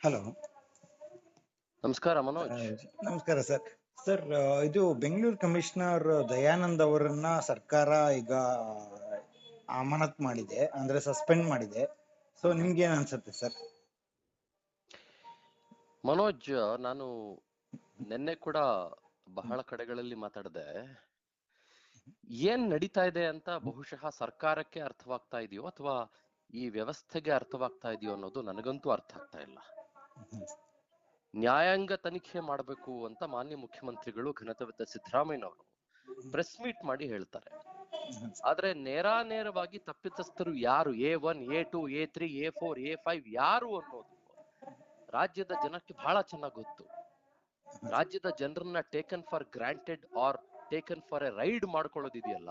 Hello. ನಮಸ್ಕಾರ ಮನೋಜ್. ನಮಸ್ಕಾರ sir. Sir ಇದು ಬೆಂಗಳೂರು ಕಮಿಷನರ್ ದಯಾನಂದ್ ಅವರನ್ನ ಸರ್ಕಾರ ಈಗ ಅಮಾನತ್ ಮಾಡಿದೆ ಅಂದ್ರೆ ಸಸ್ಪೆಂಡ್ ಮಾಡಿದೆ. ಸೊ ನಿಮ್ಗೆ ಏನ್ ಅನ್ಸುತ್ತೆ ಸರ್? ಮನೋಜ್ ನಾನು ನಿನ್ನೆ ಕೂಡ ಬಹಳ ಕಡೆಗಳಲ್ಲಿ ಮಾತಾಡಿದೆ. ಏನ್ ನಡೀತಾ ಇದೆ ಅಂತ ಬಹುಶಃ ಸರ್ಕಾರಕ್ಕೆ ಅರ್ಥವಾಗ್ತಾ ಇದೆಯೋ ಅಥವಾ ಈ ವ್ಯವಸ್ಥೆಗೆ ಅರ್ಥವಾಗ್ತಾ ಇದೆಯೋ ಅನ್ನೋದು ನನಗಂತೂ ಅರ್ಥ ಆಗ್ತಾ ಇಲ್ಲ. ನ್ಯಾಯಾಂಗ ತನಿಖೆ ಮಾಡಬೇಕು ಅಂತ ಮಾನ್ಯ ಮುಖ್ಯಮಂತ್ರಿಗಳು ಘನತವಿದ್ದ ಸಿದ್ದರಾಮಯ್ಯ ಅವರು ಪ್ರೆಸ್ ಮೀಟ್ ಮಾಡಿ ಹೇಳ್ತಾರೆ. ಆದ್ರೆ ನೇರಾನೇರವಾಗಿ ತಪ್ಪಿತಸ್ಥರು ಯಾರು? A one, A two, A three, A four, A five ಯಾರು ಅನ್ನೋದು ರಾಜ್ಯದ ಜನಕ್ಕೆ ಬಹಳ ಚೆನ್ನಾಗಿ ಗೊತ್ತು. ರಾಜ್ಯದ ಜನರನ್ನ taken for granted or taken for a ride ಮಾಡ್ಕೊಳ್ಳೋದಿದೆಯಲ್ಲ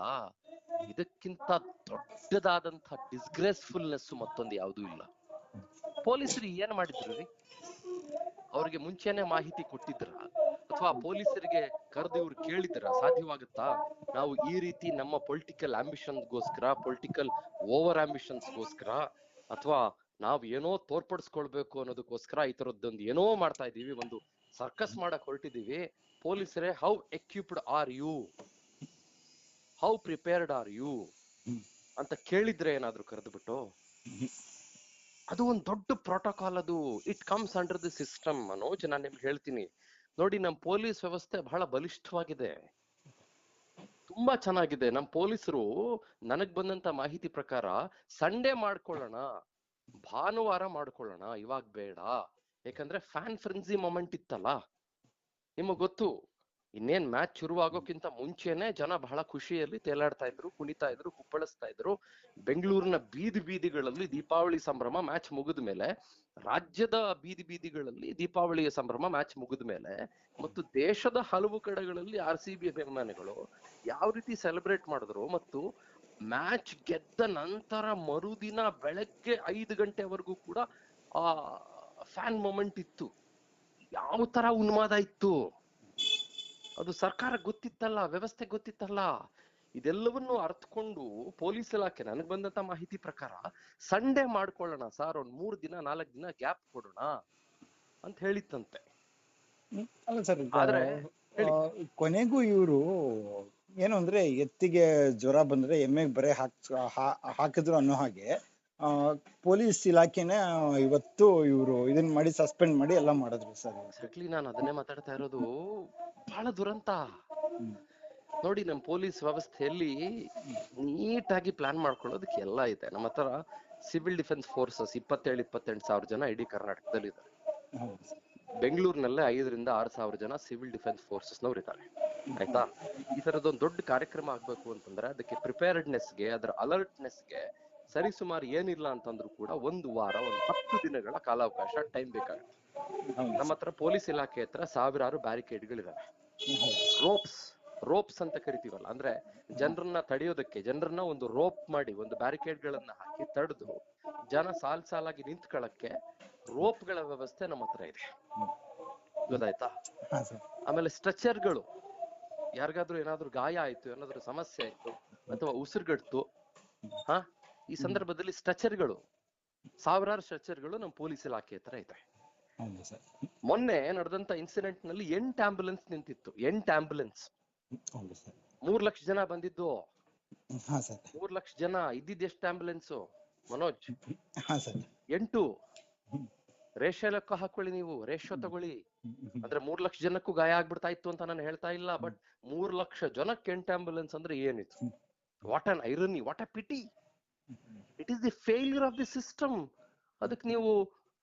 ಇದಕ್ಕಿಂತ ದೊಡ್ಡದಾದಂತಹ ಡಿಸ್ಗ್ರೇಸ್ಫುಲ್ನೆಸ್ ಮತ್ತೊಂದು ಯಾವುದೂ ಇಲ್ಲ. ಪೊಲೀಸರು ಏನ್ ಮಾಡಿದ್ರು ರೀ ಅವ್ರಿಗೆ ಮುಂಚೆನೆ ಮಾಹಿತಿ ಕೊಟ್ಟಿದ್ರ? ಅಥವಾ ಪೊಲೀಸರಿಗೆ ಕರೆದು ಇವ್ರು ಕೇಳಿದ್ರ ಸಾಧ್ಯವಾಗುತ್ತಾ? ನಾವು ಈ ರೀತಿ ನಮ್ಮ ಪೊಲಿಟಿಕಲ್ ಆಂಬಿಷನ್ಗೋಸ್ಕರ ಪೊಲಿಟಿಕಲ್ ಓವರ್ ಆಂಬಿಷನ್ಸ್ಗೋಸ್ಕರ ಅಥವಾ ನಾವ್ ಏನೋ ತೋರ್ಪಡಿಸ್ಕೊಳ್ಬೇಕು ಅನ್ನೋದಕ್ಕೋಸ್ಕರ ಈ ತರದ್ದೊಂದು ಏನೋ ಮಾಡ್ತಾ ಇದೀವಿ ಒಂದು ಸರ್ಕಸ್ ಮಾಡಕ್ ಹೊರಟಿದೀವಿ ಪೊಲೀಸರೇ how equipped are you how prepared are you ಅಂತ ಕೇಳಿದ್ರೆ ಏನಾದ್ರು ಕರೆದು ಬಿಟ್ಟು ಅದು ಒಂದು ದೊಡ್ಡ ಪ್ರೋಟೋಕಾಲ್ ಅದು. It comes under the system Manoj, ನಾನು ನಿಮ್ಗೆ ಹೇಳ್ತೀನಿ. ನೋಡಿ ನಮ್ಮ ಪೊಲೀಸ್ ವ್ಯವಸ್ಥೆ ಬಹಳ ಬಲಿಷ್ಠವಾಗಿದೆ. ತುಂಬಾ ಚೆನ್ನಾಗಿದೆ. ನಮ್ ಪೊಲೀಸರು ನನಗ್ ಬಂದಂತ ಮಾಹಿತಿ ಪ್ರಕಾರ ಸಂಡೇ ಮಾಡ್ಕೊಳ್ಳೋಣ. ಭಾನುವಾರ ಮಾಡ್ಕೊಳ್ಳೋಣ. ಇವಾಗ ಬೇಡ. ಯಾಕಂದ್ರೆ ಫ್ಯಾನ್ ಫ್ರೆನ್ಸಿ ಮೊಮೆಂಟ್ ಇತ್ತಲ್ಲ. ನಿಮಗ್ ಗೊತ್ತು? ಇನ್ನೇನ್ ಮ್ಯಾಚ್ ಶುರುವಾಗೋಕ್ಕಿಂತ ಮುಂಚೆನೆ ಜನ ಬಹಳ ಖುಷಿಯಲ್ಲಿ ತೇಲಾಡ್ತಾ ಇದ್ರು ಕುಣಿತಾ ಇದ್ರು ಕುಪ್ಪಳಿಸ್ತಾ ಇದ್ರು. ಬೆಂಗಳೂರಿನ ಬೀದಿ ಬೀದಿಗಳಲ್ಲಿ ದೀಪಾವಳಿ ಸಂಭ್ರಮ ಮ್ಯಾಚ್ ಮುಗಿದ ಮೇಲೆ ರಾಜ್ಯದ ಬೀದಿ ಬೀದಿಗಳಲ್ಲಿ ದೀಪಾವಳಿಯ ಸಂಭ್ರಮ ಮ್ಯಾಚ್ ಮುಗಿದ ಮೇಲೆ ಮತ್ತು ದೇಶದ ಹಲವು ಕಡೆಗಳಲ್ಲಿ ಆರ್ ಸಿ ಬಿ ಅಭಿಮಾನಿಗಳು ಯಾವ ರೀತಿ ಸೆಲೆಬ್ರೇಟ್ ಮಾಡಿದ್ರು ಮತ್ತು ಮ್ಯಾಚ್ ಗೆದ್ದ ನಂತರ ಮರುದಿನ ಬೆಳಗ್ಗೆ ಐದು ಗಂಟೆವರೆಗೂ ಕೂಡ ಆ ಫ್ಯಾನ್ ಮೊಮೆಂಟ್ ಇತ್ತು. ಯಾವ ತರ ಉನ್ಮಾದ ಇತ್ತು? ಅದು ಸರ್ಕಾರ ಗೊತ್ತಿತ್ತಲ್ಲ ವ್ಯವಸ್ಥೆ ಗೊತ್ತಿತ್ತಲ್ಲ. ಇದೆಲ್ಲವನ್ನು ಅರ್ಥಕೊಂಡು ಪೊಲೀಸ್ ಇಲಾಖೆ ನನಗ್ ಬಂದಂತ ಮಾಹಿತಿ ಪ್ರಕಾರ ಸಂಡೇ ಮಾಡ್ಕೊಳ್ಳೋಣ ಸರ್ ಒಂದ್ ಮೂರ್ ದಿನ ನಾಲ್ಕ್ ದಿನ ಗ್ಯಾಪ್ ಕೊಡೋಣ ಅಂತ ಹೇಳಿತ್ತಂತೆ. ಅಲ್ಲ ಸರ್ ಆದ್ರೆ ಕೊನೆಗೂ ಇವರು ಏನು ಅಂದ್ರೆ ಎತ್ತಿಗೆ ಜ್ವರ ಬಂದ್ರೆ ಎಮ್ಮೆಗೆ ಬರೆ ಹಾಕ್ ಹಾಕಿದ್ರು ಅನ್ನೋ ಹಾಗೆ ಪೊಲೀಸ್ ಇಲಾಖೆನ ಇವತ್ತು ಇವರು ಇದನ್ನ ಮಾಡಿ ಸಸ್ಪೆಂಡ್ ಮಾಡಿ ಎಲ್ಲ ಮಾಡಿದ್ರು ಸರ್ ಎಕ್ಸಾಕ್ಟ್ಲಿ ನಾನು ಅದನ್ನೇ ಮಾತಾಡ್ತಾ ಇರೋದು. ಬಹಳ ದುರಂತ. ನೋಡಿ ನಮ್ ಪೊಲೀಸ್ ವ್ಯವಸ್ಥೆಯಲ್ಲಿ ನೀಟಾಗಿ ಪ್ಲಾನ್ ಮಾಡ್ಕೊಳ್ಳೋದಕ್ಕೆ ಎಲ್ಲ ಇದೆ. ನಮ್ಮ ಹತ್ರ ಸಿವಿಲ್ ಡಿಫೆನ್ಸ್ ಫೋರ್ಸಸ್ ಇಪ್ಪತ್ತೇಳು ಇಪ್ಪತ್ತೆಂಟು ಸಾವಿರ ಜನ ಇಡೀ ಕರ್ನಾಟಕದಲ್ಲಿ ಇದ್ದಾರೆ. ಬೆಂಗಳೂರಿನಲ್ಲೇ ಐದರಿಂದ ಆರು ಸಾವಿರ ಜನ ಸಿವಿಲ್ ಡಿಫೆನ್ಸ್ ಫೋರ್ಸಸ್ ನವ್ರು ಇದ್ದಾರೆ. ಆಯ್ತಾ? ಈ ತರದೊಂದು ದೊಡ್ಡ ಕಾರ್ಯಕ್ರಮ ಆಗ್ಬೇಕು ಅಂತಂದ್ರೆ ಅದಕ್ಕೆ ಪ್ರಿಪೇರ್ಡ್ನೆಸ್ಗೆ ಅದರ ಅಲರ್ಟ್ನೆಸ್ಗೆ ಸರಿಸುಮಾರು ಏನಿಲ್ಲ ಅಂತಂದ್ರು ಕೂಡ ಒಂದು ವಾರ ಒಂದು ಹತ್ತು ದಿನಗಳ ಕಾಲಾವಕಾಶ ಟೈಮ್ ಬೇಕಾಗುತ್ತೆ. ನಮ್ಮ ಹತ್ರ ಪೊಲೀಸ್ ಇಲಾಖೆ ಹತ್ರ ಸಾವಿರಾರು ಬ್ಯಾರಿಕೇಡ್ಗಳಿದಾವೆ. ರೋಪ್ಸ್ ರೋಪ್ಸ್ ಅಂತ ಕರಿತೀವಲ್ಲ ಅಂದ್ರೆ ಜನರನ್ನ ತಡೆಯೋದಕ್ಕೆ ಜನರನ್ನ ಒಂದು ರೋಪ್ ಮಾಡಿ ಒಂದು ಬ್ಯಾರಿಕೇಡ್ ಗಳನ್ನ ಹಾಕಿ ತಡೆದು ಜನ ಸಾಲ್ ಸಾಲಾಗಿ ನಿಂತ್ಕೊಳ್ಳಕ್ಕೆ ರೋಪ್ಗಳ ವ್ಯವಸ್ಥೆ ನಮ್ಮ ಹತ್ರ ಇದೆ. ಗೊತ್ತಾಯ್ತಾ? ಆಮೇಲೆ ಸ್ಟ್ರೆಚರ್ಗಳು ಯಾರಿಗಾದ್ರೂ ಏನಾದ್ರೂ ಗಾಯ ಆಯ್ತು ಏನಾದ್ರೂ ಸಮಸ್ಯೆ ಆಯ್ತು ಅಥವಾ ಉಸಿರುಗಟ್ಟು ಹಾ? ಈ ಸಂದರ್ಭದಲ್ಲಿ ಸ್ಟ್ರಚರ್ಗಳು ಸಾವಿರಾರು ಸ್ಟ್ರಚರ್ಗಳು ನಮ್ಮ ಪೊಲೀಸ್ ಇಲಾಖೆ ಹತ್ರ ಇದೆ. ಮೊನ್ನೆ ನಡೆದಂತ ಇನ್ಸಿಡೆಂಟ್ನಲ್ಲಿ ಎಂಟು ಆಂಬುಲೆನ್ಸ್ ನಿಂತಿತ್ತು ಎಂಟು ಸರ್. ಮೂರ್ ಲಕ್ಷ ಜನ ಬಂದಿದ್ದು. ಮೂರ್ ಲಕ್ಷ ಜನ ಇದ್ದಿದ್ ಎಷ್ಟು ಆಂಬುಲೆನ್ಸ್ ಮನೋಜ್ ಎಂಟು. ರೇಷೋ ಲೆಕ್ಕ ಹಾಕೊಳ್ಳಿ ನೀವು ರೇಷೋ ತಗೊಳ್ಳಿ. ಅಂದ್ರೆ ಮೂರ್ ಲಕ್ಷ ಜನಕ್ಕೂ ಗಾಯ ಆಗ್ಬಿಡ್ತಾ ಇತ್ತು ಅಂತ ನಾನು ಹೇಳ್ತಾ ಇಲ್ಲ ಬಟ್ ಮೂರ್ ಲಕ್ಷ ಜನಕ್ಕೆ ಎಂಟು ಆಂಬುಲೆನ್ಸ್ ಅಂದ್ರೆ ಏನಿತ್ತು? What an irony what a pity it is the failure of the system ಅದಕ್ಕೆ ನೀವು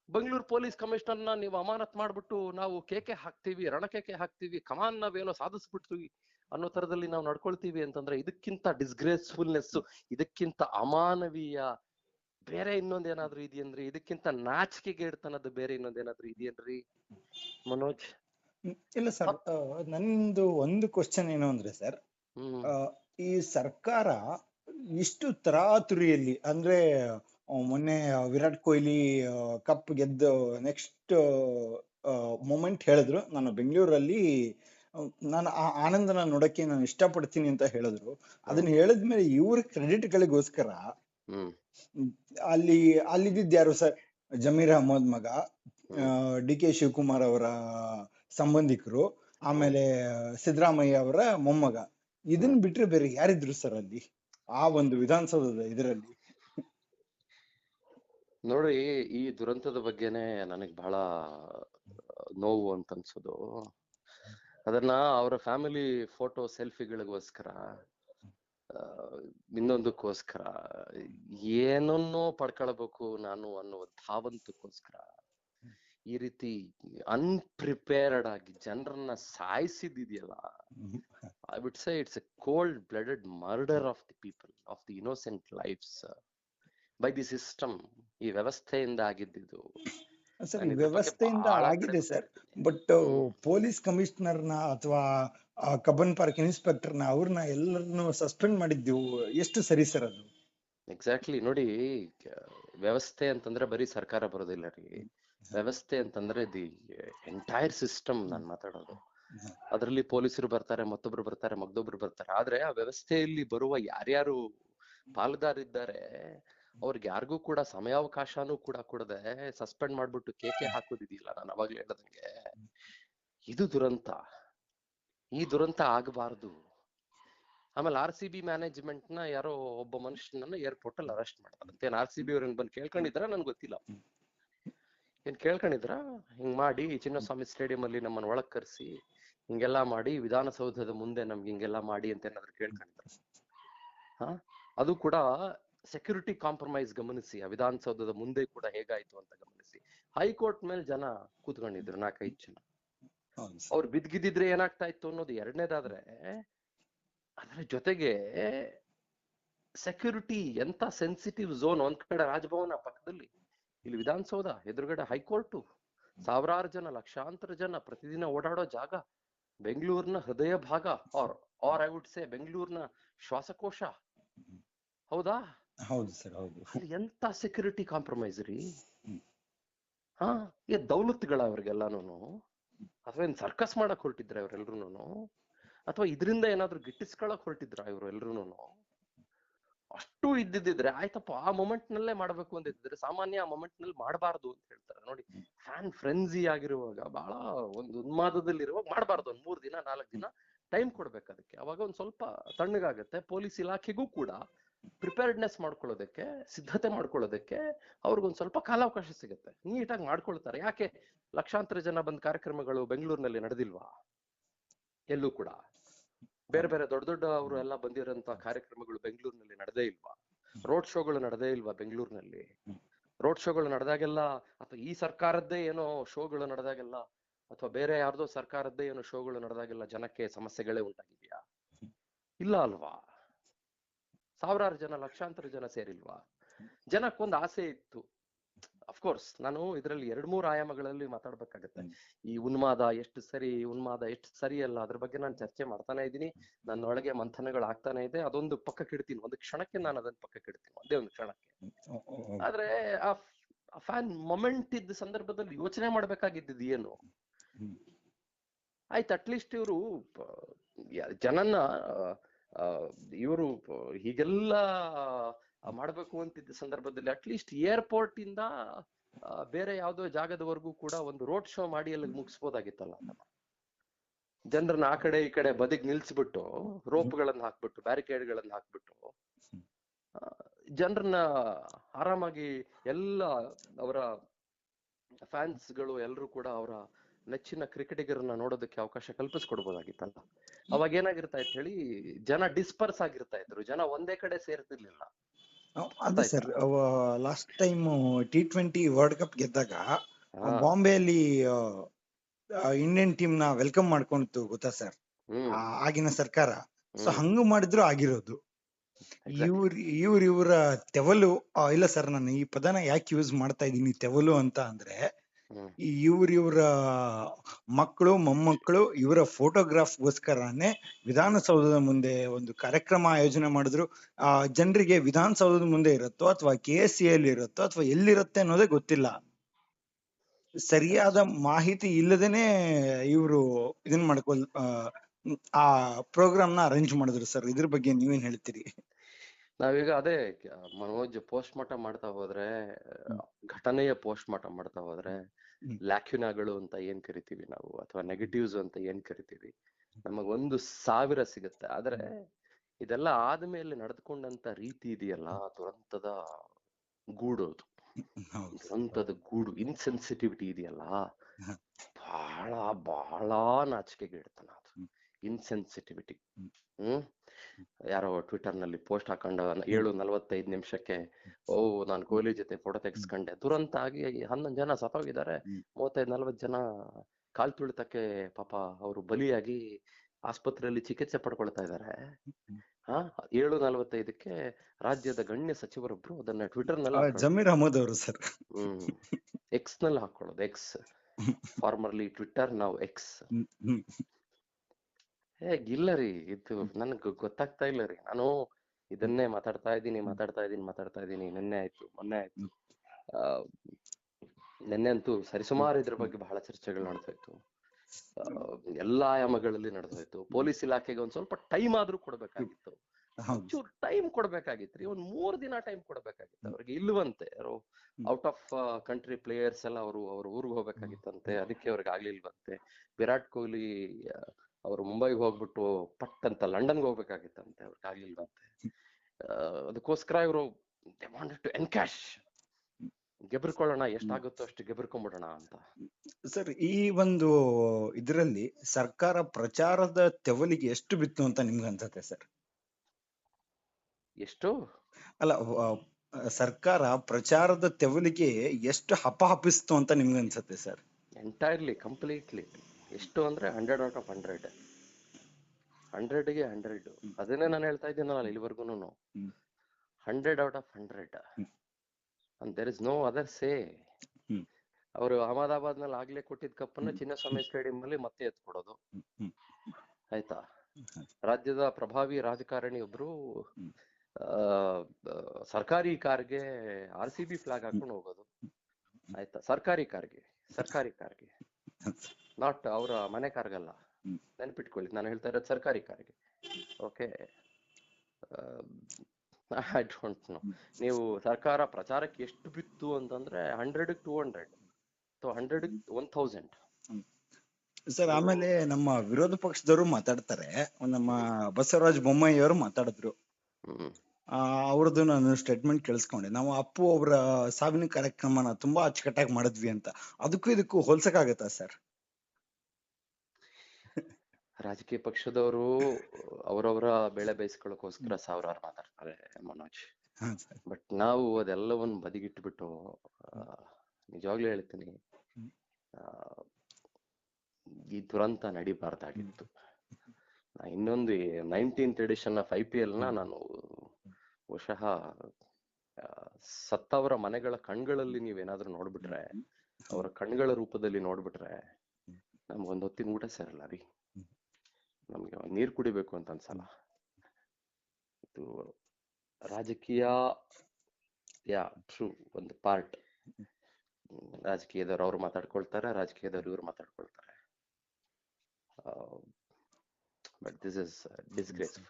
ಬೆಂಗಳೂರು ಪೊಲೀಸ್ ಕಮಿಷನರ್ನ ನೀವು ಅಮಾನತ್ ಮಾಡ್ಬಿಟ್ಟು ನಾವು ಕೇಕೆ ಹಾಕ್ತೀವಿ ರಣಕೇಕೆ ಹಾಕ್ತೀವಿ ಕಮಾನ್ ನಾವೇನೋ ಸಾಧಿಸ್ಬಿಡ್ತೀವಿ ಅನ್ನೋ ತರದಲ್ಲಿ ನಾವು ನಡ್ಕೊಳ್ತೀವಿ ಅಂತಂದ್ರೆ ಇದಕ್ಕಿಂತ ಡಿಸ್ಗ್ರೇಸ್ಫುಲ್ನೆಸ್ ಇದಕ್ಕಿಂತ ಅಮಾನವೀಯ ಬೇರೆ ಇನ್ನೊಂದ್ ಏನಾದ್ರೂ ಇದೆಯೇನ್ರಿ ಇದಕ್ಕಿಂತ ನಾಚಿಕೆಗೇಡ್ತನದ ಬೇರೆ ಇನ್ನೊಂದೇನಾದ್ರೂ ಇದೆಯೇನ್ರಿ ಮನೋಜ್? ಇಲ್ಲ ಸರ್ ನಂದು ಒಂದು ಕ್ವಶನ್ ಏನು ಅಂದ್ರೆ ಸರ್ ಈ ಸರ್ಕಾರ ಇಷ್ಟು ತರಾತುರಿಯಲ್ಲಿ ಅಂದ್ರೆ ಮೊನ್ನೆ ವಿರಾಟ್ ಕೊಹ್ಲಿ ಕಪ್ ಗೆದ್ದು ನೆಕ್ಸ್ಟ್ ಮೊಮೆಂಟ್ ಹೇಳಿದ್ರು. ನಾನು ಬೆಂಗಳೂರಲ್ಲಿ ನಾನು ಆ ಆನಂದನ ನೋಡಕ್ಕೆ ನಾನು ಇಷ್ಟಪಡ್ತೀನಿ ಅಂತ ಹೇಳಿದ್ರು. ಅದನ್ನ ಹೇಳಿದ್ಮೇಲೆ ಇವ್ರ ಕ್ರೆಡಿಟ್ ಗಳಿಗೋಸ್ಕರ ಅಲ್ಲಿ ಅಲ್ಲಿ ಯಾರು ಸರ್? ಜಮೀರ್ ಅಹಮದ್ ಮಗ ಡಿ ಕೆ ಶಿವಕುಮಾರ್ ಅವರ ಸಂಬಂಧಿಕರು ಆಮೇಲೆ ಸಿದ್ದರಾಮಯ್ಯ ಅವರ ಮೊಮ್ಮಗ. ಇದನ್ ಬಿಟ್ರೆ ಬೇರೆ ಯಾರಿದ್ರು ಸರ್ ಅಲ್ಲಿ? ಆ ಒಂದು ವಿಧಾನಸೌಧದ ಇದರಲ್ಲಿ. ನೋಡಿ, ಈ ದುರಂತದ ಬಗ್ಗೆನೆ ನನಗ್ ಬಹಳ ನೋವು ಅಂತ ಅನ್ಸೋದು. ಅದನ್ನ ಅವರ ಫ್ಯಾಮಿಲಿ ಫೋಟೋ ಸೆಲ್ಫಿಗಳಿಗೋಸ್ಕರ ಇನ್ನೊಂದಕ್ಕೋಸ್ಕರ ಏನನ್ನೋ ಪಡ್ಕೊಳ್ಬೇಕು ನಾನು ಅನ್ನೋ ಧಾವಂತಕ್ಕೋಸ್ಕರ ಈ ರೀತಿ ಅನ್ಪ್ರಿಪೇರ್ಡ್ ಆಗಿ ಜನರನ್ನ ಸಾಯಿಸಿದಿದೆಯಲ್ಲ I would say it's a cold blooded murder of the people of the innocent lives by the system ಈ ವ್ಯವಸ್ಥೆಯಿಂದ ಆಗಿದ್ದಿದ್ದು. ಸರ್ ವ್ಯವಸ್ಥೆಯಿಂದ ಆಗಿದೆ ಸರ್. ಬಟ್ ಪೊಲೀಸ್ ಕಮಿಷನರ್ನ ಅಥವಾ ಕಬ್ಬನ್ ಪಾರ್ಕ್ ಇನ್ಸ್ಪೆಕ್ಟರ್ನ ಅವ್ರನ್ನ ಎಲ್ಲರನ್ನು ಸಸ್ಪೆಂಡ್ ಮಾಡಿದ್ದೆವು. ಎಷ್ಟು ಸರಿ ಸರ್ ಅದು? ಎಕ್ಸಾಕ್ಟ್ಲಿ ನೋಡಿ ವ್ಯವಸ್ಥೆ ಅಂತಂದ್ರೆ ಬರೀ ಸರ್ಕಾರ ಬರೋದಿಲ್ಲ ರೀ. ವ್ಯವಸ್ಥೆ ಅಂತಂದ್ರೆ ದಿ ಎಂಟೈರ್ ಸಿಸ್ಟಮ್ ನಾನು ಮಾತಾಡೋದು. ಅದರಲ್ಲಿ ಪೊಲೀಸರು ಬರ್ತಾರೆ ಮತ್ತೊಬ್ರು ಬರ್ತಾರೆ ಮಗ್ದೊಬ್ರು ಬರ್ತಾರೆ. ಆದ್ರೆ ಆ ವ್ಯವಸ್ಥೆಯಲ್ಲಿ ಬರುವ ಯಾರ್ಯಾರು ಪಾಲುದಾರಿದ್ದಾರೆ ಅವ್ರಿಗೆ ಯಾರಿಗೂ ಕೂಡ ಸಮಯಾವಕಾಶನೂ ಕೂಡ ಕೊಡದೆ ಸಸ್ಪೆಂಡ್ ಮಾಡ್ಬಿಟ್ಟು ಕೇಕೆ ಹಾಕೋದಿದೆಯಲ್ಲ ನಾನು ಅವಾಗ್ಲೇ ಹೇಳದಂಗೆ. ಇದು ದುರಂತ. ಈ ದುರಂತ ಆಗಬಾರ್ದು. ಆಮೇಲೆ ಆರ್ ಸಿ ಬಿ ಮ್ಯಾನೇಜ್ಮೆಂಟ್ನ ಯಾರೋ ಒಬ್ಬ ಮನುಷ್ಯನನ್ನ ಏರ್ಪೋರ್ಟ್ ಅಲ್ಲಿ ಅರೆಸ್ಟ್ ಮಾಡ್ತಾರೆ. ಏನ್ ಆರ್ ಸಿ ಬಿ ಅವ್ರನ್ನ ಬಂದು ಕೇಳ್ಕೊಂಡಿದ್ರ ನನ್ಗೆ ಗೊತ್ತಿಲ್ಲ. ಏನ್ ಕೇಳ್ಕೊಂಡಿದ್ರ? ಹಿಂಗ್ ಮಾಡಿ ಚಿನ್ನಸ್ವಾಮಿ ಸ್ಟೇಡಿಯಂ ಅಲ್ಲಿ ನಮ್ಮನ್ನ ಒಳಗ್ ಕರ್ಸಿ ಹಿಂಗೆಲ್ಲಾ ಮಾಡಿ ವಿಧಾನಸೌಧದ ಮುಂದೆ ನಮ್ಗೆ ಹಿಂಗೆಲ್ಲಾ ಮಾಡಿ ಅಂತ ಏನಾದ್ರು ಕೇಳ್ಕೊಂಡಿದ್ರ? ಹಾ? ಅದು ಕೂಡ ಸೆಕ್ಯೂರಿಟಿ ಕಾಂಪ್ರಮೈಸ್ ಗಮನಿಸಿ ಆ ವಿಧಾನಸೌಧದ ಮುಂದೆ ಕೂಡ ಹೇಗಾಯ್ತು ಅಂತ ಗಮನಿಸಿ. ಹೈಕೋರ್ಟ್ ಮೇಲೆ ಜನ ಕೂತ್ಕೊಂಡಿದ್ರು ನಾಲ್ಕೈದು ಜನ. ಅವ್ರ ಬಿದ್ಗಿದ್ದಿದ್ರೆ ಏನಾಗ್ತಾ ಇತ್ತು ಅನ್ನೋದು ಎರಡನೇದಾದ್ರೆ ಅದರ ಜೊತೆಗೆ ಸೆಕ್ಯೂರಿಟಿ ಎಂತ ಸೆನ್ಸಿಟಿವ್ ಝೋನ್ ಒಂದ್ ಕಡೆ ರಾಜಭವನ ಪಕ್ಕದಲ್ಲಿ ಇಲ್ಲಿ ವಿಧಾನಸೌಧ ಎದುರುಗಡೆ ಹೈಕೋರ್ಟು. ಸಾವಿರಾರು ಜನ ಲಕ್ಷಾಂತರ ಜನ ಪ್ರತಿದಿನ ಓಡಾಡೋ ಜಾಗ ಬೆಂಗಳೂರಿನ ಹೃದಯ ಭಾಗ or or I would say ಬೆಂಗಳೂರಿನ ಶ್ವಾಸಕೋಶ. ಹೌದಾ? ಹೌದು ಸರ್ ಹೌದು. ಎಂತ ಸೆಕ್ಯೂರಿಟಿ ಕಾಂಪ್ರಮೈಸ್ ರೀ? ಹಾ ಈ ದೌಲತ್ಗಳ ಅವ್ರಿಗೆಲ್ಲಾನು ಅಥವಾ ಏನ್ ಸರ್ಕಸ್ ಮಾಡಕ್ ಹೊರಟಿದ್ರ ಇವ್ರೆಲ್ರೂನು ಅಥವಾ ಇದರಿಂದ ಏನಾದ್ರು ಗಿಟ್ಟಿಸ್ಕೊಳಕ್ ಹೊರಟಿದ್ರ ಇವ್ರು ಎಲ್ರೂನು ಅಷ್ಟು ಇದ್ದಿದ್ರೆ ಆಯ್ತಪ್ಪ ಆ ಮೊಮೆಂಟ್ ನಲ್ಲೇ ಮಾಡ್ಬೇಕು ಅಂತ ಇದ್ದಿದ್ರೆ ಸಾಮಾನ್ಯ ಆ ಮೊಮೆಂಟ್ನಲ್ಲಿ ಮಾಡಬಾರ್ದು ಅಂತ ಹೇಳ್ತಾರೆ. ನೋಡಿ ಫ್ಯಾನ್ ಫ್ರೆನ್ಸಿ ಆಗಿರುವಾಗ ಬಹಳ ಒಂದು ಉನ್ಮಾದದಲ್ಲಿರುವಾಗ ಮಾಡಬಾರ್ದು. ಒಂದ್ ಮೂರ್ ದಿನ ನಾಲ್ಕು ದಿನ ಟೈಮ್ ಕೊಡ್ಬೇಕು ಅದಕ್ಕೆ. ಅವಾಗ ಒಂದ್ ಸ್ವಲ್ಪ ತಣ್ಣಗಾಗುತ್ತೆ. ಪೊಲೀಸ್ ಇಲಾಖೆಗೂ ಕೂಡ ಪ್ರಿಪೇರ್ಡ್ನೆಸ್ ಮಾಡ್ಕೊಳ್ಳೋದಕ್ಕೆ ಸಿದ್ಧತೆ ಮಾಡ್ಕೊಳ್ಳೋದಕ್ಕೆ ಅವ್ರಿಗೊಂದ್ ಸ್ವಲ್ಪ ಕಾಲಾವಕಾಶ ಸಿಗುತ್ತೆ. ನೀಟಾಗಿ ಮಾಡ್ಕೊಳ್ತಾರೆ. ಯಾಕೆ ಲಕ್ಷಾಂತರ ಜನ ಬಂದ್ ಕಾರ್ಯಕ್ರಮಗಳು ಬೆಂಗಳೂರಿನಲ್ಲಿ ನಡೆದಿಲ್ವಾ? ಎಲ್ಲೂ ಕೂಡ. ಬೇರೆ ಬೇರೆ ದೊಡ್ಡ ದೊಡ್ಡ ಅವರು ಎಲ್ಲ ಬಂದಿರೋಂತ ಕಾರ್ಯಕ್ರಮಗಳು ಬೆಂಗಳೂರಿನಲ್ಲಿ ನಡೆದೇ ಇಲ್ವಾ? ರೋಡ್ ಶೋಗಳು ನಡೆದೇ ಇಲ್ವಾ ಬೆಂಗಳೂರಿನಲ್ಲಿ? ರೋಡ್ ಶೋಗಳು ನಡೆದಾಗೆಲ್ಲ ಅಥವಾ ಈ ಸರ್ಕಾರದ್ದೇ ಏನೋ ಶೋಗಳು ನಡೆದಾಗೆಲ್ಲ ಅಥವಾ ಬೇರೆ ಯಾರ್ದೋ ಸರ್ಕಾರದ್ದೇ ಏನೋ ಶೋಗಳು ನಡೆದಾಗೆಲ್ಲ ಜನಕ್ಕೆ ಸಮಸ್ಯೆಗಳೇ ಉಂಟಾಗಿದೆಯಾ? ಇಲ್ಲ ಅಲ್ವಾ? ಸಾವಿರಾರು ಜನ ಲಕ್ಷಾಂತರ ಜನ ಸೇರಿಲ್ವಾ? ಜನಕ್ಕೊಂದು ಆಸೆ ಇತ್ತು. ಅಫ್ಕೋರ್ಸ್ ನಾನು ಇದರಲ್ಲಿ ಎರಡ್ ಮೂರು ಆಯಾಮಗಳಲ್ಲಿ ಮಾತಾಡ್ಬೇಕಾಗತ್ತೆ. ಈ ಉನ್ಮಾದ ಎಷ್ಟು ಸರಿ ಉನ್ಮಾದ ಎಷ್ಟು ಸರಿ ಅಲ್ಲ ಅದ್ರ ಬಗ್ಗೆ ನಾನು ಚರ್ಚೆ ಮಾಡ್ತಾನೆ ಇದ್ದೀನಿ. ನನ್ನೊಳಗೆ ಮಂಥನಗಳು ಆಗ್ತಾನೆ ಇದೆ. ಅದೊಂದು ಪಕ್ಕಕ್ಕೆ ಇಡ್ತೀನಿ. ಒಂದು ಕ್ಷಣಕ್ಕೆ ನಾನು ಅದನ್ನ ಪಕ್ಕಕ್ಕೆ ಇಡ್ತೀನಿ. ಒಂದೇ ಒಂದು ಕ್ಷಣಕ್ಕೆ. ಆದ್ರೆ ಆ ಫ್ಯಾನ್ ಮೊಮೆಂಟ್ ಇದ್ದ ಸಂದರ್ಭದಲ್ಲಿ ಯೋಚನೆ ಮಾಡ್ಬೇಕಾಗಿದ್ದು ಏನು? ಆಯ್ತು ಅಟ್ಲೀಸ್ಟ್ ಇವರು ಜನನ್ನ ಇವರು ಹೀಗೆಲ್ಲ ಮಾಡ್ಬೇಕು ಅಂತಿದ್ದ ಸಂದರ್ಭದಲ್ಲಿ ಅಟ್ಲೀಸ್ಟ್ ಏರ್ಪೋರ್ಟ್ ಇಂದ ಬೇರೆ ಯಾವುದೋ ಜಾಗದವರೆಗೂ ಕೂಡ ಒಂದು ರೋಡ್ ಶೋ ಮಾಡಿ ಅಲ್ಲಿ ಮುಗಿಸ್ಬೋದಾಗಿತ್ತಲ್ಲ. ಜನರನ್ನ ಆ ಕಡೆ ಈ ಕಡೆ ಬದಿಗ್ ನಿಲ್ಸ್ಬಿಟ್ಟು, ರೋಪ್ಗಳನ್ನ ಹಾಕ್ಬಿಟ್ಟು ಬ್ಯಾರಿಕೇಡ್ ಗಳನ್ನ ಹಾಕ್ಬಿಟ್ಟು ಜನರನ್ನ ಆರಾಮಾಗಿ ಎಲ್ಲ ಅವರ ಫ್ಯಾನ್ಸ್ಗಳು ಎಲ್ಲರೂ ಕೂಡ ಅವರ ನೆಚ್ಚಿನ ಕ್ರಿಕೆಟಿಗರನ್ನ ನೋಡೋದಕ್ಕೆ ಅವಕಾಶ ಕಲ್ಪಿಸ್ಕೊಡ್ಬೋದಾಗಿತ್ತಲ್ಲ. ಅವಾಗ ಏನಾಗಿರ್ತಾ ಇತ್ತು ಹೇಳಿ, ಜನ ಡಿಸ್ಪರ್ಸ್ ಆಗಿರ್ತಾ ಇದ್ರು. ಜನ ಒಂದೇ ಕಡೆ ಸೇರ್ತಿರ್ಲಿಲ್ಲ. ಅದೇ sir. Last time T twenty world cup ಗೆದ್ದಾಗ ಬಾಂಬೆ ಬಾಂಬೆಯಲ್ಲಿ ಇಂಡಿಯನ್ ಟೀಮ್ನ ವೆಲ್ಕಮ್ ಮಾಡ್ಕೊಂತು ಗೊತ್ತಾ ಸರ್? ಆಗಿನ ಸರ್ಕಾರ. ಸೊ ಹಂಗು ಮಾಡಿದ್ರು ಆಗಿರೋದು. ಇವ್ರ ಇವ್ರ ಇವರ ತೆವಲು ಇಲ್ಲ ಸರ್ ನಾನು ಈ ಪದನ ಯಾಕೆ ಯೂಸ್ ಮಾಡ್ತಾ ಇದ್ದೀನಿ ತೆವಲು ಅಂತ ಅಂದ್ರೆ ಇವ್ರ ಇವರ ಮಕ್ಕಳು ಮೊಮ್ಮಕ್ಕಳು ಇವರ ಫೋಟೋಗ್ರಾಫ್ಗೋಸ್ಕರನೇ ವಿಧಾನಸೌಧದ ಮುಂದೆ ಒಂದು ಕಾರ್ಯಕ್ರಮ ಆಯೋಜನೆ ಮಾಡಿದ್ರು ಆ ಜನರಿಗೆ ವಿಧಾನಸೌಧದ ಮುಂದೆ ಇರುತ್ತೋ ಅಥವಾ ಕೆ ಎಸ್ ಸಿ ಅಲ್ಲಿ ಇರುತ್ತೋ ಅಥವಾ ಎಲ್ಲಿರುತ್ತೆ ಅನ್ನೋದೇ ಗೊತ್ತಿಲ್ಲ ಸರಿಯಾದ ಮಾಹಿತಿ ಇಲ್ಲದೇನೆ ಇವರು ಇದನ್ ಮಾಡ್ಕೊಲ್ ಆ, ಪ್ರೋಗ್ರಾಮ್ನ ಅರೇಂಜ್ ಮಾಡಿದ್ರು ಸರ್ ಇದ್ರ ಬಗ್ಗೆ ನೀವೇನ್ ಹೇಳ್ತೀರಿ ನಾವೀಗ ಅದೇ ಮನೋಜ್ ಪೋಸ್ಟ್ ಮಾರ್ಟಮ್ ಮಾಡ್ತಾ ಹೋದ್ರೆ. ಘಟನೆಯ ಪೋಸ್ಟ್ ಮಾರ್ಟಮ್ ಮಾಡ್ತಾ ಹೋದ್ರೆ. ಲ್ಯಾಕ್ಯುನಾಗಳು ಅಂತ ಏನ್ ಕರಿತೀವಿ ನಾವು ಅಥವಾ ನೆಗೆಟಿವ್ಸ್ ಅಂತ ಏನ್ ಕರಿತೀವಿ? ನಮಗ್ ಒಂದು ಸಾವಿರ ಸಿಗುತ್ತೆ. ಆದ್ರೆ ಇದೆಲ್ಲ ಆದ್ಮೇಲೆ ನಡೆದುಕೊಂಡಂತ ರೀತಿ ಇದೆಯಲ್ಲ? ದುರಂತದ ಗೂಡು ಅದು. ದುರಂತದ ಗೂಡು. ಇನ್ಸೆನ್ಸಿಟಿವಿಟಿ ಇದೆಯಲ್ಲ? ಬಹಳ ಬಹಳ ನಾಚಿಕೆಗೆ ಇಡ್ತಾನ ಅದು. ಇನ್ಸೆನ್ಸಿಟಿವಿಟಿ ಹ್ಮ್. ಯಾರೋ ಟ್ವಿಟರ್ನಲ್ಲಿ ಪೋಸ್ಟ್ ಹಾಕೊಂಡ ಏಳು ನಲವತ್ತೈದು ನಿಮಿಷಕ್ಕೆ ಓ ನಾನು ಕೊಹ್ಲಿ ಜೊತೆ ಫೋಟೋ ತೆಗೆಸ್ಕೊಂಡೆ. ದುರಂತ ಆಗಿ ಹನ್ನೊಂದು ಜನ ಸತ್ತೋಗಿದ್ದಾರೆ. ಮೂವತ್ತೈದ್ ನಲ್ವತ್ತು ಜನ ಕಾಲ್ ತುಳಿತಕ್ಕೆ ಪಾಪ ಅವರು ಬಲಿಯಾಗಿ ಆಸ್ಪತ್ರೆಯಲ್ಲಿ ಚಿಕಿತ್ಸೆ ಪಡ್ಕೊಳ್ತಾ ಇದ್ದಾರೆ. ಹಾ? ಏಳು ನಲವತ್ತೈದಕ್ಕೆ ರಾಜ್ಯದ ಗಣ್ಯ ಸಚಿವರೊಬ್ರು ಅದನ್ನ ಟ್ವಿಟರ್ನಲ್ಲಿ ಜಮೀರ್ ಅಹಮದ್ ಅವರು ಸರ್. ಹ್ಮ್. ಎಕ್ಸ್ನಲ್ಲಿ ಹಾಕೊಳ್ಳೋದು ಎಕ್ಸ್ ಫಾರ್ಮರ್ಲಿ ಟ್ವಿಟರ್ ನಾವು ಎಕ್ಸ್. ಏ ಇಲ್ಲ ರೀ. ಇದು ನನ್ಗ್ ಗೊತ್ತಾಗ್ತಾ ಇಲ್ಲ ರೀ. ನಾನು ಇದನ್ನೇ ಮಾತಾಡ್ತಾ ಇದ್ದೀನಿ ಮಾತಾಡ್ತಾ ಇದ್ದೀನಿ ಮಾತಾಡ್ತಾ ಇದ್ದೀನಿ. ನಿನ್ನೆ ಆಯ್ತು ಮೊನ್ನೆ ಆಯ್ತು. ಆ ನಿನ್ನೆ ಅಂತೂ ಸರಿಸುಮಾರು ಇದ್ರ ಬಗ್ಗೆ ಬಹಳ ಚರ್ಚೆಗಳು ನಡೆದೋಯ್ತು ಇತ್ತು. ಎಲ್ಲಾ ಆಯಾಮಗಳಲ್ಲಿ ನಡೆದೋಯ್ತು ಪೊಲೀಸ್ ಇಲಾಖೆಗೆ ಒಂದ್ ಸ್ವಲ್ಪ ಟೈಮ್ ಆದ್ರೂ ಕೊಡ್ಬೇಕಾಗಿತ್ತು. ಚೂರು ಟೈಮ್ ಕೊಡ್ಬೇಕಾಗಿತ್ರಿ ಒಂದ್ ಮೂರ್ ದಿನ ಟೈಮ್ ಕೊಡ್ಬೇಕಾಗಿತ್ತು. ಅವ್ರಿಗೆ ಇಲ್ವಂತೆ ಅವರು ಔಟ್ ಆಫ್ ಕಂಟ್ರಿ ಪ್ಲೇಯರ್ಸ್ ಎಲ್ಲ ಅವರು ಅವ್ರ ಊರ್ಗ್ ಹೋಗ್ಬೇಕಾಗಿತ್ತಂತೆ. ಅದಕ್ಕೆ ಅವ್ರಿಗೆ ಆಗ್ಲಿಲ್ವಂತೆ. ವಿರಾಟ್ ಕೊಹ್ಲಿ ಅವರು ಮುಂಬೈಗೆ ಹೋಗ್ಬಿಟ್ಟು ಪಟ್ ಅಂತ ಲಂಡನ್ಗೆ ಹೋಗ್ಬೇಕಾಗಿತ್ತಂತೆ ಅವ್ರಿಗೆ ಆಗ್ಲಿಲ್ವಂತೆ ಅದಕ್ಕೋಸ್ಕರ ಇವರು ಟು ಎನ್ಕ್ಯಾಶ್ ಗೆಬರ್ಕೊಳ್ಳೋಣ ಎಷ್ಟಾಗುತ್ತೋ ಅಷ್ಟು ಗೆಬರ್ಕೊಂಡ್ಬಿಡೋಣ ಅಂತ. ಸರ್ ಈ ಒಂದು ಇದರಲ್ಲಿ ಸರ್ಕಾರ ಪ್ರಚಾರದ ತೆವಲಿಗೆ ಎಷ್ಟು ಬಿತ್ತು ಅಂತ ನಿಮ್ಗೆ ಅನ್ಸತ್ತೆ ಸರ್? ಎಷ್ಟು? ಅಲ್ಲ ಸರ್ಕಾರ ಪ್ರಚಾರದ ತೆವಲಿಗೆ ಎಷ್ಟು ಹಪ ಹಪಿಸ್ತು ಅಂತ ನಿಮ್ಗೆ ಅನ್ಸತ್ತೆ ಸರ್? ಎಂಟೈರ್ಲಿ ಕಂಪ್ಲೀಟ್ಲಿ ಎಷ್ಟು ಅಂದ್ರೆ ಹಂಡ್ರೆಡ್ ಔಟ್ ಆಫ್ ಹಂಡ್ರೆಡ್ ಹಂಡ್ರೆಡ್ಗೆ ಹಂಡ್ರೆಡ್ ಅದನ್ನೇ ನಾನು ಹೇಳ್ತಾ ಇದ್ದೀನಲ್ಲ ಇಲ್ಲಿವರೆಗೂ. Hundred out of hundred. And there is no other say. ಅವರು ಅಹಮದಾಬಾದ್ನಲ್ಲಿ ಆಗ್ಲೇ ಕೊಟ್ಟಿದ್ ಕಪ್ಪನ್ನ ಚಿನ್ನಸ್ವಾಮಿ ಸ್ಟೇಡಿಯಂ ಅಲ್ಲಿ ಮತ್ತೆ ಎತ್ಕೊಡೋದು. ಆಯ್ತಾ? ರಾಜ್ಯದ ಪ್ರಭಾವಿ ರಾಜಕಾರಣಿ ಒಬ್ರು ಸರ್ಕಾರಿ ಕಾರ್ಗೆ ಆರ್ ಸಿ ಬಿ ಫ್ಲಾಗ್ ಹಾಕೊಂಡು ಹೋಗೋದು. ಆಯ್ತಾ? ಸರ್ಕಾರಿ ಕಾರ್ಗೆ. ಸರ್ಕಾರಿ ಕಾರ್ಗೆ. ನಾಟ್ ಅವರ ಮನೆ ಕಾರ್ಗಲ್ಲ. ನೆನಪಿಟ್ಕೊಳ್ಳಿ ನಾನು ಹೇಳ್ತಾ ಇರೋದು ಸರ್ಕಾರಿ ಕಾರ್ಗೆ. ಓಕೆ? ಐ ಡೋಂಟ್ ನೋ ನೀವು ಸರ್ಕಾರ ಪ್ರಚಾರಕ್ಕೆ ಎಷ್ಟು ಬಿತ್ತು ಅಂತಂದ್ರೆ ಹಂಡ್ರೆಡ್ ಟೂ ಹಂಡ್ರೆಡ್ ಅಥವಾ ಹಂಡ್ರೆಡ್ ಒನ್ ಥೌಸಂಡ್ ಸರ್ ಆಮೇಲೆ ನಮ್ಮ ವಿರೋಧ ಪಕ್ಷದವರು ಮಾತಾಡ್ತಾರೆ. ನಮ್ಮ ಬಸವರಾಜ ಬೊಮ್ಮಾಯಿ ಅವರು ಮಾತಾಡಿದ್ರು. ಅವ್ರದ್ದು ನಾನು ಸ್ಟೇಟ್ಮೆಂಟ್ ಕೇಳಿಸ್ಕೊಂಡೆ. ನಾವು ಅಪ್ಪು ಅವರ ಸಾವಿನ ಕಾರ್ಯಕ್ರಮನ ತುಂಬಾ ಅಚ್ಚುಕಟ್ಟಾಗಿ ಮಾಡಿದ್ವಿ ಅಂತ. ಅದಕ್ಕೂ ಇದಕ್ಕೂ ಹೋಲ್ಸಕ್ಕಾಗತ್ತಾ ಸರ್? ರಾಜಕೀಯ ಪಕ್ಷದವರು ಅವರವರ ಬೆಳೆ ಬೇಯಿಸ್ಕೊಳ್ಳೋಕೋಸ್ಕರ ಸಾವಿರಾರು ಮಾತಾಡ್ತಾರೆ ಮನೋಜ್. ಬಟ್ ನಾವು ಅದೆಲ್ಲವನ್ನು ಬದಿಗಿಟ್ಬಿಟ್ಟು ನಿಜವಾಗ್ಲೂ ಹೇಳ್ತೀನಿ ಆ, ಈ ದುರಂತ ನಡಿಬಾರ್ದಾಗಿತ್ತು. ಇನ್ನೊಂದು nineteenth edition of I P ಎಲ್ನ ನಾನು ಬಹುಶಃ ಸತ್ತವರ ಮನೆಗಳ ಕಣ್ಗಳಲ್ಲಿ ನೀವೇನಾದ್ರೂ ನೋಡ್ಬಿಟ್ರೆ ಅವರ ಕಣ್ಗಳ ರೂಪದಲ್ಲಿ ನೋಡ್ಬಿಟ್ರೆ ನಮ್ಗೊಂದ್ ಹೊತ್ತಿನ ಊಟ ಸೇರಲ್ಲ ರೀ. ಒಂದ್ ನೀರ್ ಕುಡಿಬೇಕು ಅಂತ ಅನ್ಸಲ್ಲ ಇದು ರಾಜಕೀಯ ಯಾ ಟ್ರೂ ಒಂದು ಪಾರ್ಟ್. ರಾಜಕೀಯದವ್ರು ಅವ್ರು ಮಾತಾಡ್ಕೊಳ್ತಾರೆ ರಾಜಕೀಯದವ್ರು ಇವ್ರು ಮಾತಾಡ್ಕೊಳ್ತಾರೆ. ಬಟ್ ದಿಸ್ ಇಸ್ ಡಿಸ್ಗ್ರೇಸ್ಫುಲ್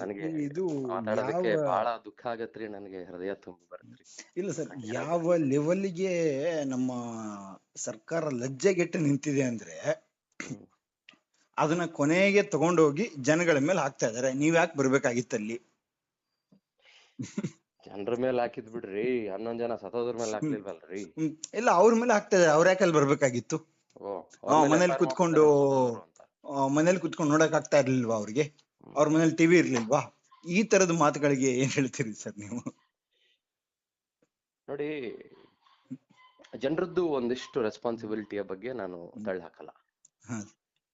ನನಗೆ ಇದು ಮಾತಾಡೋದಕ್ಕೆ ಬಹಳ ದುಃಖ ಆಗತ್ರಿ ನನಗೆ ಹೃದಯ ತುಂಬ ಬರುತ್ತ್ರಿ ಇಲ್ಲ ಸರ್ ಯಾವ ಲೆವೆಲ್ಗೆ ನಮ್ಮ ಸರ್ಕಾರ ಲಜ್ಜೆಗೆಟ್ಟು ನಿಂತಿದೆ ಅಂದ್ರೆ. ಅದನ್ನ ಕೊನೆಗೆ ತಗೊಂಡೋಗಿ ಜನಗಳ ಮೇಲೆ ಹಾಕ್ತಾ ಇದಾರೆ ನೀವ್ ಯಾಕೆ ಬರ್ಬೇಕಾಗಿತ್ತಲ್ಲಿ? ಜನರ ಮೇಲೆ ಹಾಕಿದ್ ಬಿಡ್ರಿ. ಹನ್ನೊಂದ್ ಜನ ಸತೋದ್ರ ಮೇಲೆ ಹಾಕ್ಲಿಲ್ವಲ್ರಿ. ಇಲ್ಲ ಅವ್ರ ಮೇಲೆ ಹಾಕ್ತಾ ಇದಾರೆ ಅವ್ರ ಯಾಕೆ ಅಲ್ಲಿ ಬರ್ಬೇಕಾಗಿತ್ತು? ಮನೇಲಿ ಕುತ್ಕೊಂಡು ಮನೇಲಿ ಕುತ್ಕೊಂಡು ನೋಡಕ್ ಆಗ್ತಾ ಇರ್ಲಿಲ್ವಾ ಅವ್ರಿಗೆ? ಅವ್ರ ಮನೇಲಿ ಟಿವಿ ಇರ್ಲಿಲ್ವಾ? ಈ ತರದ ಮಾತುಗಳಿಗೆ ಏನ್ ಹೇಳ್ತೀರಿ ಸರ್ ನೀವು? ನೋಡಿ ಜನರದ್ದು ಒಂದಿಷ್ಟು ರೆಸ್ಪಾನ್ಸಿಬಿಲಿಟಿಯ ಬಗ್ಗೆ ನಾನು ತಳ್ಳಿ ಹಾಕಲ್ಲ.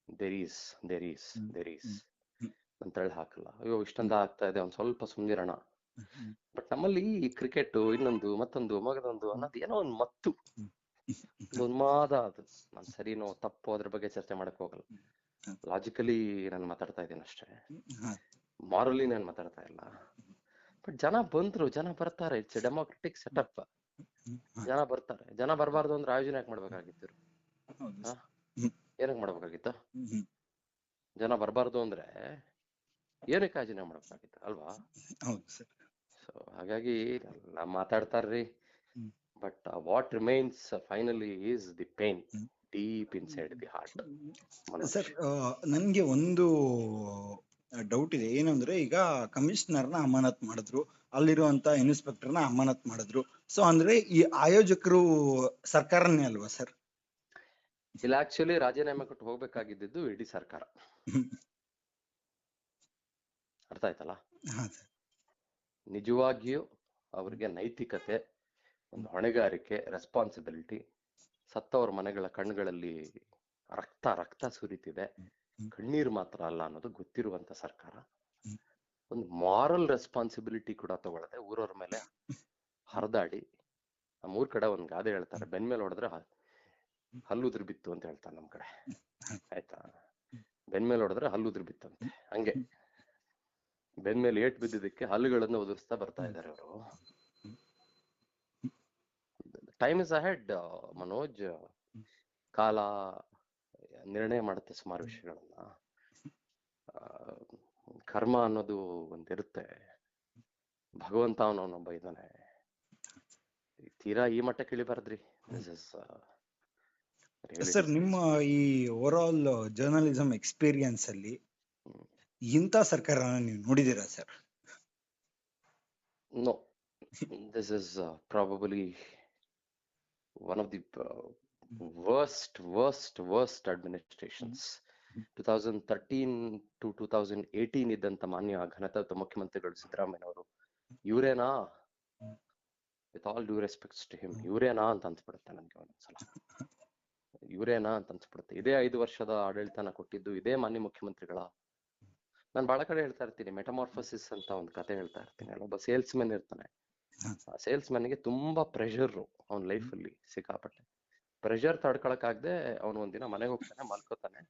There is there is. There is ಅಂತ ಹೇಳಿ ತಳ್ಳಿ ಹಾಕಲ್ಲ. ಅಯ್ಯೋ ಇಷ್ಟೊಂದ ಆಗ್ತಾ ಇದೆ. ಒಂದ್ ಸ್ವಲ್ಪ ಸುಮ್ನಿರೋಣ. ಬಟ್ ನಮ್ಮಲ್ಲಿ ಕ್ರಿಕೆಟ್ ಇನ್ನೊಂದು ಮತ್ತೊಂದು ಮಗದೊಂದು ಅನ್ನೋದು ಏನೋ ಒಂದ್ ಮತ್ತು. ಉನ್ಮಾದ ಅದು. ನಾನು ಸರಿನೋ ತಪ್ಪು ಅದ್ರ ಬಗ್ಗೆ ಚರ್ಚೆ ಮಾಡಕ್ ಹೋಗಲ್ಲ. ಲಾಜಿಕಲಿ ನಾನು ಮಾತಾಡ್ತಾ ಇದ್ದೀನಿ ಅಷ್ಟೇ. ಮಾರಲಿ ನಾನು ಮಾತಾಡ್ತಾ ಇಲ್ಲ. ಬಟ್ ಜನ ಬಂದ್ರು ಜನ ಬರ್ತಾರೆ. It's democratic setup. ಜನ ಬರ್ತಾರೆ. ಜನ ಬರಬಾರ್ದು ಅಂದ್ರೆ ಆಯೋಜನೆ ಯಾಕೆ ಮಾಡ್ಬೇಕಾಗಿತ್ತು. ಏನಕ್ಕೆ ಮಾಡ್ಬೇಕಾಗಿತ್ತು. ಜನ ಬರಬಾರ್ದು ಅಂದ್ರೆ ಏನಕ್ಕೆ ಕಾಜಿನ ಮಾಡ್ಬೇಕಾಗಿತ್ತು ಅಲ್ವಾ? ಹೌದು ಸರ್. ಸೊ ಹಾಗಾಗಿ ಎಲ್ಲ ಮಾತಾಡ್ತಾರ್ರಿ. But what remains finally is the pain deep in inside the heart sir ನನ್ಗೆ ಒಂದು ಡೌಟ್ ಇದೆ. ಏನಂದ್ರೆ ಈಗ ಕಮಿಷನರ್ನ ಅಮಾನತ್ ಮಾಡಿದ್ರು ಅಲ್ಲಿರುವಂತ ಇನ್ಸ್ಪೆಕ್ಟರ್ನ ಅಮಾನತ್ ಮಾಡಿದ್ರು. ಸೊ ಅಂದ್ರೆ ಈ ಆಯೋಜಕರು ಸರ್ಕಾರನೇ ಅಲ್ವಾ ಸರ್? ಇಲ್ಲ ಆಕ್ಚುಲಿ ರಾಜೀನಾಮೆ ಕೊಟ್ಟು ಹೋಗ್ಬೇಕಾಗಿದ್ದು ಇಡೀ ಸರ್ಕಾರ. ಅರ್ಥ ಆಯ್ತಲ್ಲ? ನಿಜವಾಗಿಯೂ ಅವ್ರಿಗೆ ನೈತಿಕತೆ ಒಂದು ಹೊಣೆಗಾರಿಕೆ ರೆಸ್ಪಾನ್ಸಿಬಿಲಿಟಿ ಸತ್ತವರ ಮನೆಗಳ ಕಣ್ಗಳಲ್ಲಿ ರಕ್ತ ರಕ್ತ ಸುರಿತಿದೆ. ಕಣ್ಣೀರ್ ಮಾತ್ರ ಅಲ್ಲ ಅನ್ನೋದು ಗೊತ್ತಿರುವಂತ ಸರ್ಕಾರ. ಒಂದು ಮಾರಲ್ ರೆಸ್ಪಾನ್ಸಿಬಿಲಿಟಿ ಕೂಡ ತಗೊಳ್ಳದೆ ಊರವ್ರ ಮೇಲೆ ಹರಿದಾಡಿ ನಮ್ಮೂರ್ ಕಡೆ ಒಂದ್ ಗಾದೆ ಹೇಳ್ತಾರೆ ಬೆನ್ ಮೇಲೆ ಹೊಡೆದ್ರೆ ಹ- ಹಲ್ಲುದ್ರ ಬಿತ್ತು ಅಂತ ಹೇಳ್ತಾರೆ ನಮ್ ಕಡೆ. ಆಯ್ತಾ? ಬೆನ್ ಮೇಲೆ ಹೊಡೆದ್ರೆ ಹಲ್ಲುದ್ರ ಬಿತ್ತಂತೆ ಹಂಗೆ. ಬೆನ್ ಮೇಲೆ ಏಟ್ ಬಿದ್ದಿದ್ದಕ್ಕೆ ಹಲ್ಲುಗಳನ್ನ ಉದುರಿಸ್ತಾ ಬರ್ತಾ ಇದ್ದಾರೆ ಅವರು. Time is ahead Manoj. ಕಾಲ ನಿರ್ಣಯ ಮಾಡುತ್ತೆ ಸುಮಾರು ವಿಷಯಗಳನ್ನ. ಕರ್ಮ ಅನ್ನೋದು ಒಂದಿರುತ್ತೆ. ಭಗವಂತ ಅವನೊಬ್ಬ ಇದ್ದಾನೆ. ತೀರಾ ಈ ಮಟ್ಟಕ್ಕೆ ಇಳಿಬಾರ್ದ್ರಿ. ದಿಸ್ ಇಸ್ ಸರ್ ನಿಮ್ಮ ಈ ಓವರ್ ಆಲ್ ಜರ್ನಲಿಸಂ ಎಕ್ಸ್ಪೀರಿಯನ್ಸ್ ಅಲ್ಲಿ. ಇಂಥ ಸರ್ಕಾರ ನೀವು ನೋಡಿದ್ದೀರಾ sir no this is probably one of the worst worst worst administrations two thousand thirteen to 2013 thousand 2018 ಇದ್ದಂತ ಮಾನ್ಯ ಘನತ ಮುಖ್ಯಮಂತ್ರಿಗಳು ಸಿದ್ದರಾಮಯ್ಯನವರು ಇವರೇನಾ? With all due respects to him. ಇವರೇನಾ? ಅಂತ ಅನ್ಸ್ಬಿಡುತ್ತೆ ನನಗೆ ಒಂದೊಂದ್ಸಲ ಇವರೇನಾ ಅಂತ ಅನ್ಸ್ಬಿಡುತ್ತೆ. ಇದೇ ಐದು ವರ್ಷದ ಆಡಳಿತನ ಕೊಟ್ಟಿದ್ದು ಇದೇ ಮಾನ್ಯ ಮುಖ್ಯಮಂತ್ರಿಗಳ. ನಾನು ಬಹಳ ಕಡೆ ಹೇಳ್ತಾ ಇರ್ತೀನಿ ಮೆಟಮಾರ್ಫೋಸಿಸ್ ಅಂತ ಒಂದು ಕತೆ ಹೇಳ್ತಾ ಇರ್ತೀನಿ. ಅಲ್ಲೊಬ್ಬ ಸೇಲ್ಸ್ ಮ್ಯಾನ್ ಇರ್ತಾನೆ. ಆ ಸೇಲ್ಸ್ ಮ್ಯಾನ್ಗೆ ತುಂಬಾ ಪ್ರೆಷರ್ ಅವನ ಲೈಫ್ ಅಲ್ಲಿ ಸಿಕ್ಕಾಪಟ್ಟೆ. ಪ್ರೆಷರ್ ತಡ್ಕೊಳಕ್ಕಾಗ್ದೆ ಅವನು ಒಂದಿನ ಮನೆಗೆ ಹೋಗ್ತಾನೆ ಮಲ್ಕೋತಾನೆ.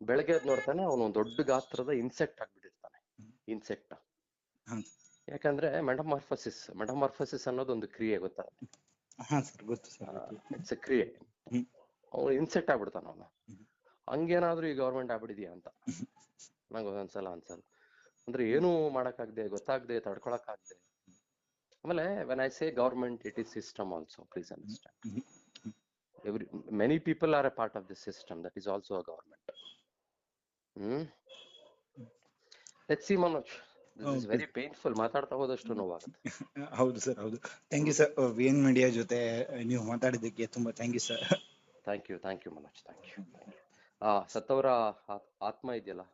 ಬೆಳಗ್ಗೆ ನೋಡ್ತಾನೆ ಅವನು ಒಂದು ದೊಡ್ಡ ಗಾತ್ರದ ಇನ್ಸೆಕ್ಟ್ ಆಗ್ಬಿಟ್ಟಿರ್ತಾನೆ. ಇನ್ಸೆಕ್ಟ್. ಯಾಕಂದ್ರೆ ಮೆಟಮಾರ್ಫೋಸಿಸ್ ಮೆಟಮಾರ್ಫೋಸಿಸ್ ಅನ್ನೋದು ಒಂದು ಕ್ರಿಯೆ ಗೊತ್ತಾ? ಇಟ್ಸ್ ಕ್ರಿಯೆ. ಅವನು ಇನ್ಸೆಟ್ ಆಗ್ಬಿಡ್ತಾನ ಅವನು. ಹಂಗೇನಾದ್ರೂ ಈ ಗೌರ್ಮೆಂಟ್ ಆಗ್ಬಿಡಿದ್ಯಾ ಅಂತ. ನಂಗೆ ಒಂದೊಂದ್ಸಲ ಅನ್ಸಲ್ಲ. ಅಂದ್ರೆ ಏನು ಮಾಡಕ್ಕಾಗ್ದೆ ಗೊತ್ತಾಗ್ದೆ ತಡ್ಕೊಳಕ್ಕಾಗ್ದೆ. ಆಮೇಲೆ when I say government it is system also please understand every many people are a part of this system that is also a government hmm? Let's see Manoj is very painful ಮಾತಾಡ್ತಾ ಹೋದಷ್ಟು ನೋವಾಗುತ್ತೆ. ಹೌದು sir ಹೌದು. Thank you sir V N media ಜೊತೆ ನೀವು ಮಾತಾಡಿದ್ದಕ್ಕೆ ತುಂಬಾ thank you sir thank you thank you Manoj thank you ಆ ಸತ್ತವರ ಆತ್- ಆತ್ಮ ಇದೆಯಲ್ಲ?